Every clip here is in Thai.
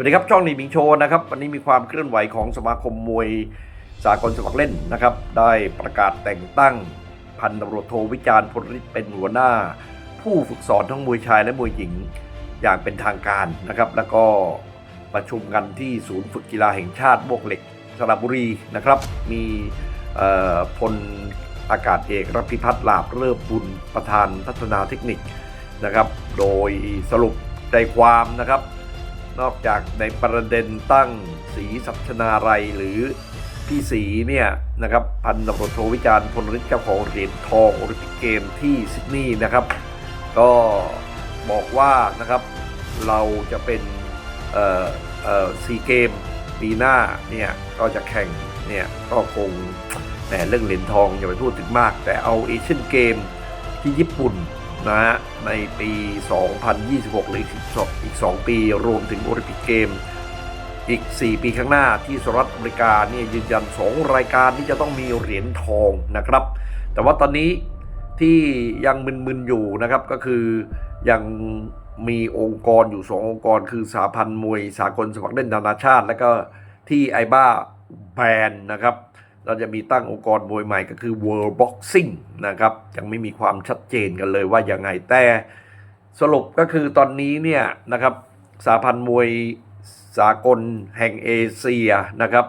วัสดีครับ ช่องนีมิงโชนะครับ วันนี้มีความเคลื่อนไหวของสมาคมมวยสากลสมัครเล่นนะครับ ได้ประกาศแต่งตั้งพันตำรวจโทวิจารณ์พลฤทธิ์เป็นหัวหน้า ผู้ฝึกสอนทั้งมวยชายและมวยหญิงอย่างเป็นทางการนะครับ แล้วก็ประชุมกันที่ศูนย์ฝึกกีฬาแห่งชาติบวกเหล็กสระบุรีนะครับ มีพลอากาศเอกรับพิพัฒน์ลาบเลิศบุญประธานพัฒนาเทคนิคนะครับ โดยสรุปใจความนะครับ นอกจากในประเด็นตั้งสีสัชนาไรหรือพี่สีเนี่ยนะครับพันตำรวจโทวิจารณ์พลฤทธิ์เจ้าของเหรียญทองโอลิมปิกเกมที่ซิดนีย์นะครับ ก็บอกว่านะครับเราจะเป็นเอ่อเอ่อซีเกมปีหน้าเนี่ยก็จะแข่งเนี่ยก็คงแหมเรื่องเหรียญทองอย่าไปพูดถึงมาก แต่เอาเอเชียนเกมที่ญี่ปุ่น นะฮะในปี 2026 หรืออีกอก2 ปี รวมถึงโอลิมปิกเกม อีก 4 ปีข้างหน้าที่สหรัฐอเมริกาเนี่ยยืนยัน 2 รายการที่จะต้องมีเหรียญทองนะครับ แต่ว่าตอนนี้ที่ยังมึนๆอยู่นะครับก็คือยังมีองค์กรอยู่ 2 องค์กร คือสาพันธ์มวยสากลสมัครเล่นนานาชาติ และก็ที่ไอบ้าแบนนะครับ เราจะมีตั้งองค์กรมวยใหม่ก็คือ World Boxing นะครับ ยังไม่มีความชัดเจนกันเลยว่ายังไงแต่สรุปก็คือตอนนี้เนี่ยนะครับสาพันธ์มวยสากลแห่งเอเชียนะครับ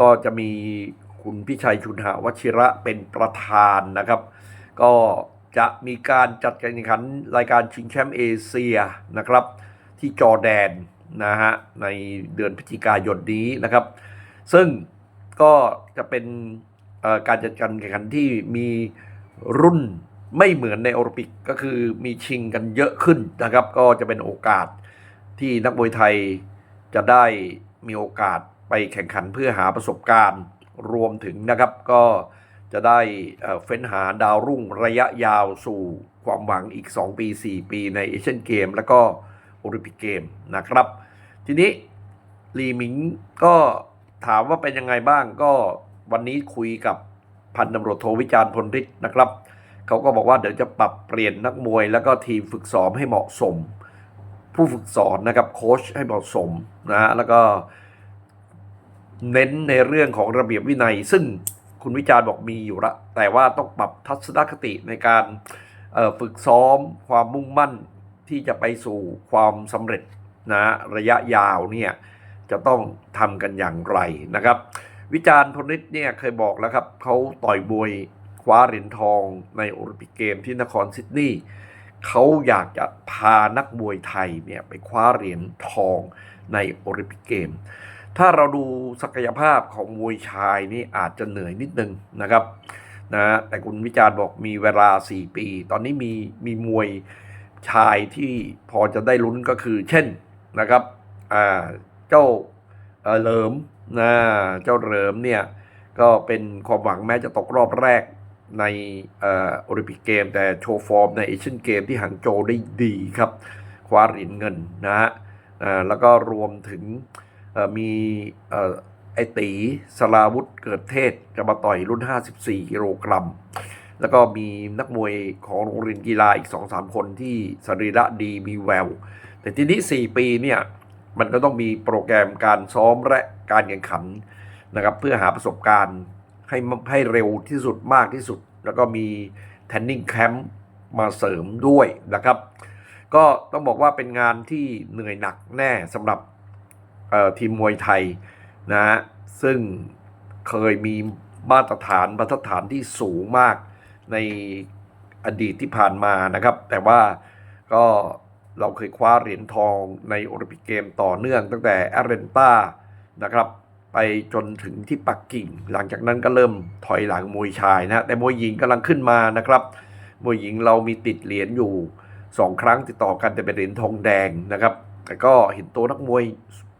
ก็จะมีคุณพิชัยชุนหาวชิระเป็นประธานนะครับ ก็จะมีการจัดการแข่งขันรายการชิงแชมป์เอเชียนะครับ ที่จอแดนนะฮะในเดือนพฤศจิกายนนี้นะครับ ซึ่ง ก็จะเป็นการจัดการแข่งขันที่มีรุ่นไม่เหมือนในโอลิมปิกก็คือมีชิงกันเยอะขึ้นนะครับ ก็จะเป็นโอกาสที่นักมวยไทยจะได้มีโอกาสไปแข่งขันเพื่อหาประสบการณ์รวมถึงนะครับก็จะได้เอ่อเฟ้นหาดาวรุ่งระยะยาวสู่ความหวังอีก 2 ปี 4 ปีในเอเชียนเกม แล้วก็โอลิมปิกเกมนะครับ ทีนี้ลีหมิงก็ ถามว่าเป็นยังไงบ้างก็วันนี้คุยกับพันตำรวจโทวิจารณ์พลฤทธิ์นะครับ เขาก็บอกว่าเดี๋ยวจะปรับเปลี่ยนนักมวย แล้วก็ทีมฝึกซ้อมให้เหมาะสม ผู้ฝึกสอนนะครับโค้ชให้เหมาะสมนะฮะแล้วก็เน้นในเรื่องของระเบียบวินัย ซึ่งคุณวิจารณ์บอกมีอยู่ละแต่ว่าต้องปรับทัศนคติในการฝึกซ้อมความมุ่งมั่นที่จะไปสู่ความสำเร็จนะระยะยาวเนี่ย จะต้องทำกันอย่างไรนะครับ วิจารณ์พลนิตเนี่ยเคยบอกแล้วครับเขาต่อยบวยคว้าเหรียญทองในโอลิมปิกเกมที่นครซิดนีย์เขาอยากจะพานักมวยไทยเนี่ยไปคว้าเหรียญทองในโอลิมปิกเกม ถ้าเราดูศักยภาพของมวยชายนี่อาจจะเหนื่อยนิดนึงนะครับนะแต่คุณวิจารณ์บอกมีเวลา 4 ปี ตอนนี้มีมีมวยชายที่พอจะได้ลุ้นก็คือ เช่นนะครับอ่า เจ้าเหลิมนะเจ้าเหลิมเนี่ยก็เป็นความหวังแม้จะตกรอบแรกในโอลิมปิกเกม แต่โชว์ฟอร์มในเอเชียนเกมที่หางโจได้ดีครับคว้าเหรียญเงินนะฮะแล้วก็รวมถึงมีไอตีสลาวุธเกิดเทศจะมาต่อยรุ่น 54 กิโลกรัม แล้วก็มีนักมวยของโรงเรียนกีฬาอีก 2-3 คนที่สรีระดีมีแวว แต่ทีนี้ 4 ปีเนี่ย มันก็ต้องมีโปรแกรมการซ้อมและการแข่งขันนะครับ เพื่อหาประสบการณ์ให้ให้เร็วที่สุดมากที่สุด แล้วก็มีเทนนิ่งแคมป์มาเสริมด้วยนะครับ ก็ต้องบอกว่าเป็นงานที่เหนื่อยหนักแน่สำหรับทีมมวยไทยนะฮะซึ่งเคยมีมาตรฐานบรรฐานที่สูงมากในอดีตที่ผ่านมานะครับ แต่ว่าก็ เราเคยคว้าเหรียญทองในโอลิมปิกเกมต่อเนื่องตั้งแต่แอตแลนตานะครับ ไปจนถึงที่ปักกิ่ง หลังจากนั้นก็เริ่มถอยหลังมวยชายนะแต่มวยหญิงกำลังขึ้นมานะครับมวยหญิงเรามีติดเหรียญอยู่สองครั้งติดต่อกันแต่เป็นเหรียญทองแดงนะครับ แต่ก็เห็นตัวนักมวย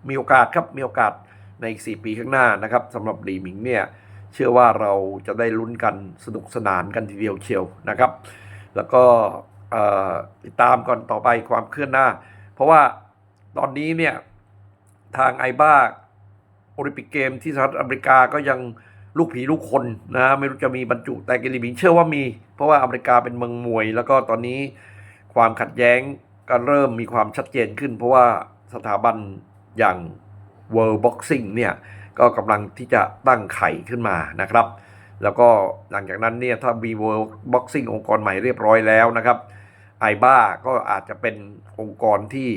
มีโอกาสครับมีโอกาสในอีก4ปีข้างหน้านะครับสำหรับหลีหมิงเนี่ยเชื่อว่าเราจะได้ลุ้นกันสนุกสนานกันทีเดียวเชียวนะครับ แล้วก็ ติดตามก่อนต่อไปความเคลื่อนหน้า เพราะว่าตอนนี้เนี่ย ทางไอบ้าโอลิมปิกเกมที่สหรัฐอเมริกาก็ยังลูกผีลูกคนนะไม่รู้จะมีบรรจุแต่กิลีบิงเชื่อว่ามี เพราะว่าอเมริกาเป็นเมืองมวย แล้วก็ตอนนี้ความขัดแย้งก็เริ่มมีความชัดเจนขึ้น เพราะว่าสถาบันอย่าง World Boxing เนี่ยก็กำลังที่จะตั้งไข่ขึ้นมานะครับ แล้วก็หลังจากนั้นเนี่ยถ้ามี World Boxing องค์กรใหม่เรียบร้อยแล้วนะครับ ไอบ้าก็อาจจะเป็นองค์กรที่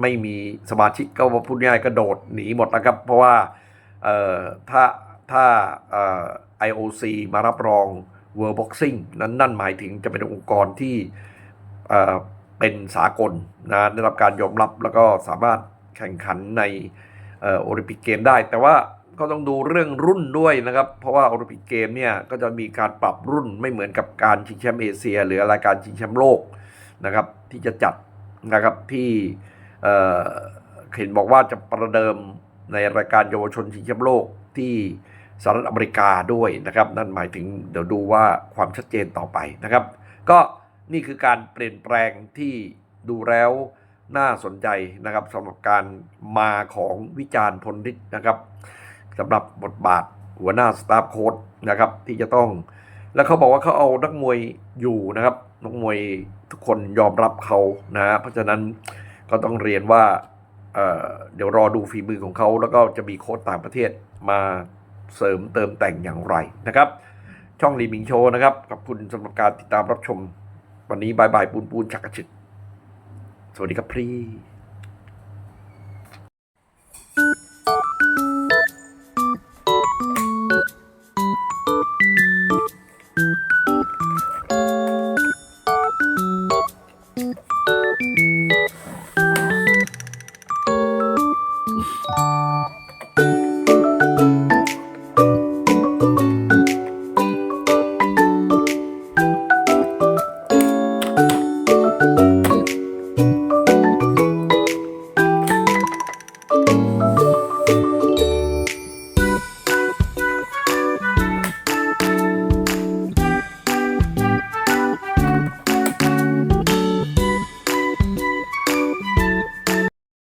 ไม่มีสมาชิกก็พูดง่ายๆก็โดดหนีหมดนะครับ เพราะว่าถ้าถ้าเอ่อ IOC มารับรอง World Boxing นั้นนั่นหมายถึงจะเป็นองค์กรที่เเป็นสากลนะได้รับการยอมรับแล้วก็สามารถแข่งขันในโอลิมปิกเกมได้ แต่ว่าก็ต้องดูเรื่องรุ่นด้วยนะครับ เพราะว่าโอลิมปิกเกมเนี่ยก็จะมีการปรับรุ่นไม่เหมือนกับการชิงแชมป์เอเชีย หรือรายการชิงแชมป์โลก นะครับที่จะจัดนะครับที่เห็นบอกว่าจะประเดิมในรายการเยาวชนชิงแชมป์โลกที่สหรัฐอเมริกาด้วยนะครับ นั่นหมายถึงเดี๋ยวดูว่าความชัดเจนต่อไปนะครับ ก็นี่คือการเปลี่ยนแปลงที่ดูแล้วน่าสนใจนะครับสำหรับการมาของวิจารณ์พลฤทธิ์นะครับสำหรับบทบาทหัวหน้าสตาฟโค้ดนะครับที่จะต้อง แล้วเขาบอกว่าเขาเอานักมวยอยู่นะครับ นักมวยทุกคนยอมรับเขานะ เพราะฉะนั้นก็ต้องเรียนว่าเเดี๋ยวรอดูฝีมือของเขาแล้วก็จะมีโค้ชต่างประเทศมาเสริมเติมแต่งอย่างไรนะครับ ช่องรีมิงโชนะครับ ขอบคุณสำหรับการติดตามรับชม วันนี้บายบายปูนปูนชักกระชิดสวัสดีครับพี่